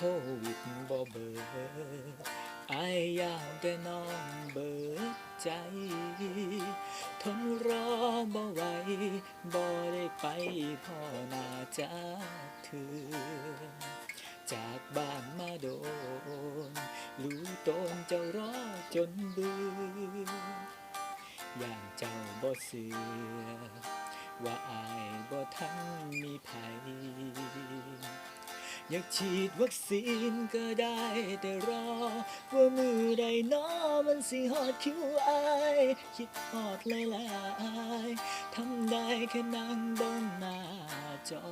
โควิดบ่เบิดอายยากแต่น้องเบิดใจ ทนรอบ่ไหวบ่ได้ไปพ่อหน้าจากเธอจากบ้านมาโดน รู้ตนเจ้ารอจนเบื่อย่างเจ้าบ่เสือว่าอายบ่ทันมีภัย อยากฉีดวัคซีนก็ได้แต่รอ ว่ามือใดน้อมันสิฮอดคิวอายคิดฮอดหลายๆทำได้แค่นั่งบนหน้าจอ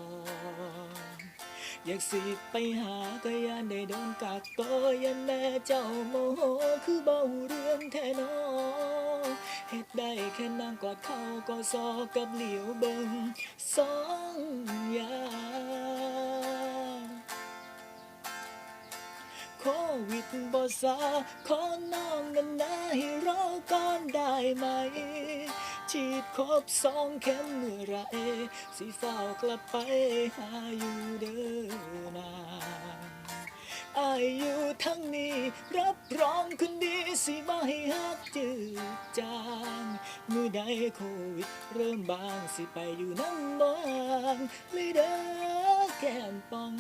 อยากสิไปหาก็ยานได้โดนกักตัวยันแน่เจ้าโมโหคือเบาเรื่องแท้นอเฮ็ดได้แค่นั่งกอดเขาก็ซอกับเหลียวเบิงสองอย่าง วิดบ่ซาขอน้องนั้นนะให้รอก่อนได้ไหม ฉีดครบสองเข็มเมื่อไรสิเฝ้ากลับไปหาอยู่เด้อนาอายอยู่ทั้งนี้ รับรองคนดีสิบ่ให้ฮักจืดจางเมื่อใดโควิด เริ่มบางสิไปอยู่น้ำบางเลยเด้อแก้มป่อง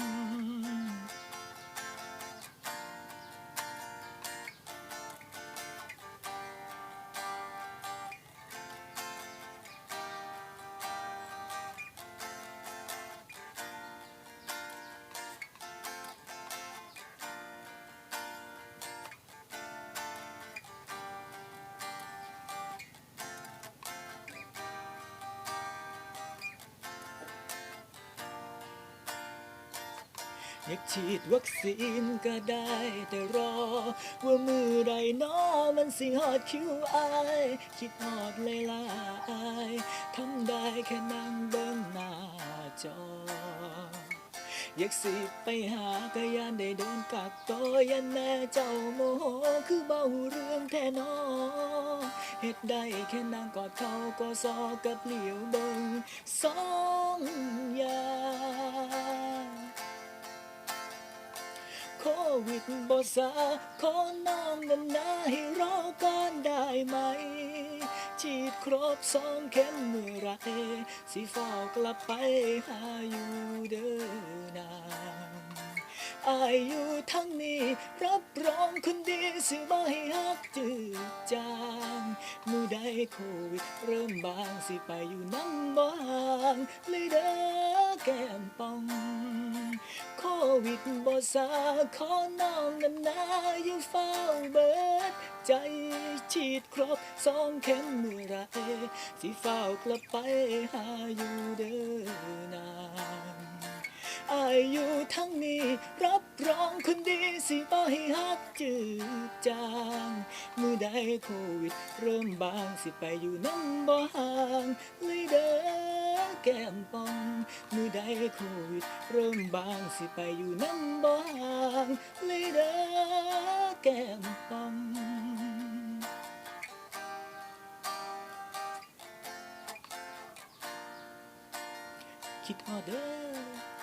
อยากฉีดวัคซีนก็ได้ แต่รอ ว่ามือใดน้อมันสิฮอดคิวอายคิดฮอดเลยลายทำได้แค่นั่งเบิ่งหน้าจอ อยากสิไปหากยานได้โดนกักตัวยันแน่เจ้าโมโหคือเบาเรื่องแท้นอเฮ็ดได้แค่นั่งกอดเขาก็ซอกับเหลียวเบิ่งสอง วิดบ่ซาขอน้องนั้นนะให้รอก่อนได้ไหม ฉีดครบสองเข็มเมื่อไรสิเฝ้ากลับไปหาอยู่เด้อนานอายอยู่ทั้งนี้ รับรองคนดีสิบ่ให้ฮักจืดจางมือใดโควิดเริ่มบางสิไปอยู่น้ำบางเลยเด้อแก้มป่อง วิดบ่สาขอน้องนั้นาอย่าเฝ้าเบิด ใจฉีดครบสองเข็มเมื่อไรสิเฝ้ากลับไปหาอยู่เด้อนาน อายอยู่ทั้งนี้ รับรองคนดีสิบ่ให้ฮักจืดจาง มือใดโควิด เริ่มบางสิไปอยู่น้ำบ่ห่างเลยเด้อแก้มป่อง มือใดโควิด เริ่มบางสิไปอยู่น้ำบ่ห่างเลยเด้อแก้มป่องคิดฮอดเด้อ